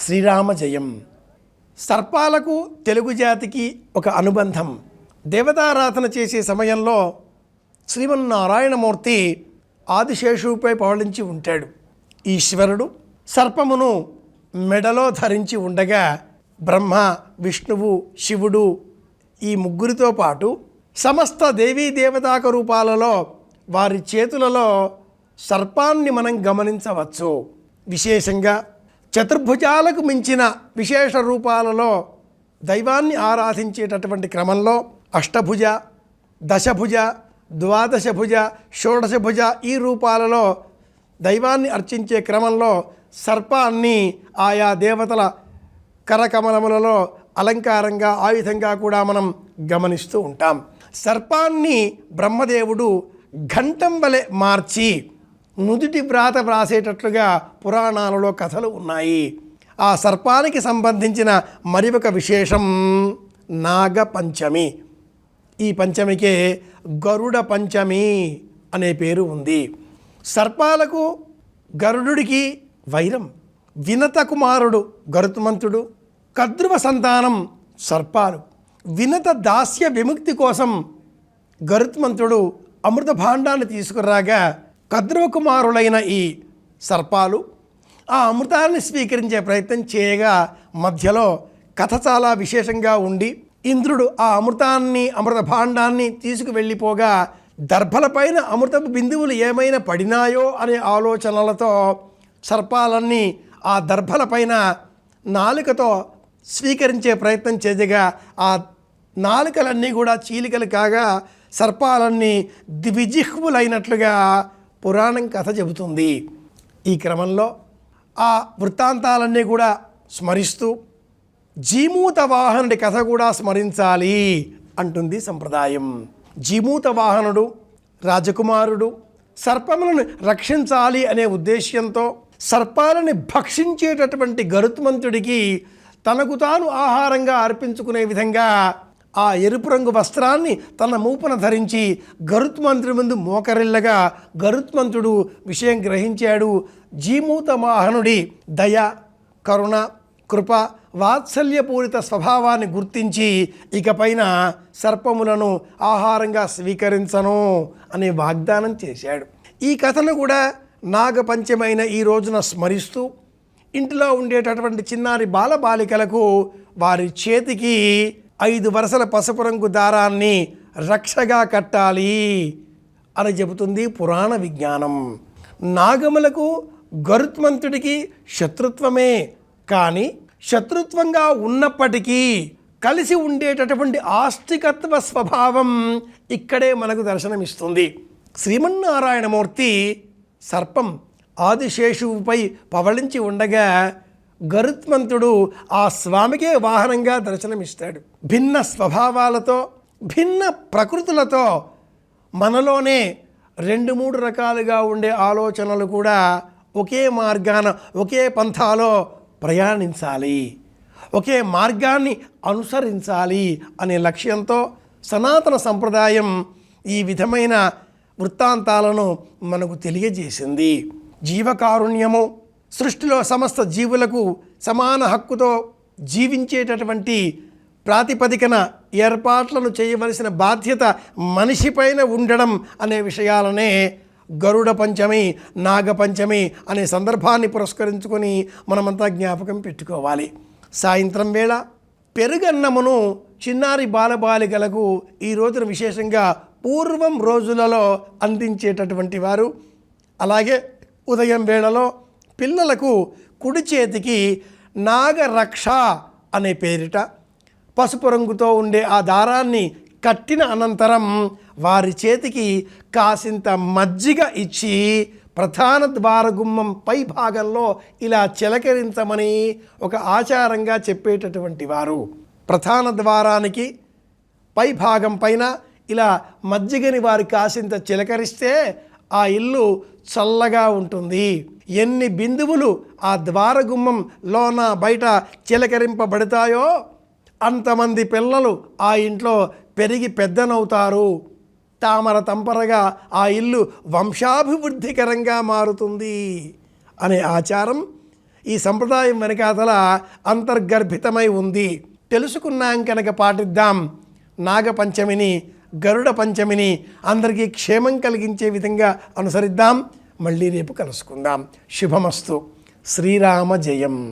శ్రీరామ జయం సర్పాలకు తెలుగు జాతికి ఒక అనుబంధం. దేవతారాధన చేసే సమయంలో శ్రీమన్నారాయణమూర్తి ఆదిశేషుపై పవళించి ఉంటాడు. ఈశ్వరుడు సర్పమును మెడలో ధరించి ఉండగా బ్రహ్మ విష్ణువు శివుడు ఈ ముగ్గురితో పాటు సమస్త దేవీ దేవతాక రూపాలలో వారి చేతులలో సర్పాన్ని మనం గమనించవచ్చు. విశేషంగా చతుర్భుజాలకు మించిన విశేష రూపాలలో దైవాన్ని ఆరాధించేటటువంటి క్రమంలో అష్టభుజ దశభుజ ద్వాదశభుజ షోడశభుజ ఈ రూపాలలో దైవాన్ని అర్చించే క్రమంలో సర్పాన్ని ఆయా దేవతల కరకమలములలో అలంకారంగా ఆయుధంగా కూడా మనం గమనిస్తూ ఉంటాం. సర్పాన్ని బ్రహ్మదేవుడు ఘంటం వలె మార్చి నుదుటి వ్రాత వ్రాసేటట్లుగా పురాణాలలో కథలు ఉన్నాయి. ఆ సర్పానికి సంబంధించిన మరి ఒక విశేషం నాగ పంచమి ఈ పంచమికే గరుడ పంచమి అనే పేరు ఉంది. సర్పాలకు గరుడుడికి వైరం వినత కుమారుడు గరుత్మంతుడు కద్రువ సంతానం సర్పాలు వినత దాస్య విముక్తి కోసం గరుత్మంతుడు అమృత భాండాన్ని తీసుకురాగా కద్రువకుమారులైన ఈ సర్పాలు ఆ అమృతాన్ని స్వీకరించే ప్రయత్నం చేయగా మధ్యలో కథ చాలా విశేషంగా ఉండి ఇంద్రుడు ఆ అమృతాన్ని అమృత భాండాన్ని తీసుకువెళ్ళిపోగా దర్భలపైన అమృతపు బిందువులు ఏమైనా పడినాయో అనే ఆలోచనలతో సర్పాలన్నీ ఆ దర్భలపైన నాలుకతో స్వీకరించే ప్రయత్నం చేయగా ఆ నాలుకలన్నీ కూడా చీలికలు కాగా సర్పాలన్నీ ద్విజిహ్వులైనట్లుగా పురాణం కథ చెబుతుంది. ఈ క్రమంలో ఆ వృత్తాంతాలన్నీ కూడా స్మరిస్తూ జీమూత వాహనుడి కథ కూడా స్మరించాలి అంటుంది సంప్రదాయం. జీమూత వాహనుడు రాజకుమారుడు సర్పములను రక్షించాలి అనే ఉద్దేశ్యంతో సర్పాలని భక్షించేటటువంటి గరుత్మంతుడికి తనకు తాను ఆహారంగా అర్పించుకునే విధంగా ఆ ఎరుపు రంగు వస్త్రాన్ని తన మూపన ధరించి గరుత్మంతుడి ముందు మోకరిల్లగా గరుత్మంతుడు విషయం గ్రహించాడు. జీమూత మాహనుడి దయ కరుణ కృప వాత్సల్యపూరిత స్వభావాన్ని గుర్తించి ఇకపైన సర్పములను ఆహారంగా స్వీకరించను అనే వాగ్దానం చేశాడు. ఈ కథను కూడా నాగపంచమైన ఈ రోజున స్మరిస్తూ ఇంటిలో ఉండేటటువంటి చిన్నారి బాలబాలికలకు వారి చేతికి ఐదు వరుసల పసుపు రంగు దారాన్ని రక్షగా కట్టాలి అని చెబుతుంది పురాణ విజ్ఞానం. నాగములకు గరుత్మంతుడికి శత్రుత్వమే కానీ శత్రుత్వంగా ఉన్నప్పటికీ కలిసి ఉండేటటువంటి ఆస్తికత్వ స్వభావం ఇక్కడే మనకు దర్శనమిస్తుంది. శ్రీమన్నారాయణమూర్తి సర్పం ఆదిశేషువుపై పవళించి ఉండగా గరుత్మంతుడు ఆ స్వామికే వాహనంగా దర్శనమిస్తాడు. భిన్న స్వభావాలతో భిన్న ప్రకృతులతో మనలోనే రెండు మూడు రకాలుగా ఉండే ఆలోచనలు కూడా ఒకే మార్గాన ఒకే పంథాలో ప్రయాణించాలి. ఒకే మార్గాన్ని అనుసరించాలి అనే లక్ష్యంతో సనాతన సంప్రదాయం ఈ విధమైన వృత్తాంతాలను మనకు తెలియజేసింది. జీవకారుణ్యము సృష్టిలో సమస్త జీవులకు సమాన హక్కుతో జీవించేటటువంటి ప్రాతిపదికన ఏర్పాట్లను చేయవలసిన బాధ్యత మనిషిపైన ఉండడం అనే విషయాలనే గరుడ పంచమి నాగపంచమి అనే సందర్భాన్ని పురస్కరించుకొని మనమంతా జ్ఞాపకం పెట్టుకోవాలి. సాయంత్రం వేళ పెరుగన్నమును చిన్నారి బాలబాలికలకు ఈ రోజున విశేషంగా పూర్వం రోజులలో అందించేటటువంటి వారు. అలాగే ఉదయం వేళలో పిల్లలకు కుడి చేతికి నాగరక్ష అనే పేరిట పసుపు రంగుతో ఉండే ఆ దారాన్ని కట్టిన అనంతరం వారి చేతికి కాసింత మజ్జిగ ఇచ్చి ప్రధాన ద్వారగుమ్మం పై భాగంలో ఇలా చిలకరించమని ఒక ఆచారంగా చెప్పేటటువంటి వారు. ప్రధాన ద్వారానికి పై భాగం పైన ఇలా మజ్జిగని వారు కాసింత చిలకరిస్తే ఆ ఇల్లు చల్లగా ఉంటుంది. ఎన్ని బిందువులు ఆ ద్వారగుమ్మం లోన బయట చిలకరింపబడతాయో అంతమంది పిల్లలు ఆ ఇంట్లో పెరిగి పెద్దనవుతారు. తామర తంపరగా ఆ ఇల్లు వంశాభివృద్ధికరంగా మారుతుంది అనే ఆచారం ఈ సంప్రదాయం వెనకాతల అంతర్గర్భితమై ఉంది. తెలుసుకున్నాం కనుక పాటిద్దాం. నాగపంచమిని గరుడ పంచమిని అందరికీ క్షేమం కలిగించే విధంగా అనుసరిద్దాం. మళ్ళీ రేపు కలుసుకుందాం. శుభమస్తు. శ్రీరామ జయం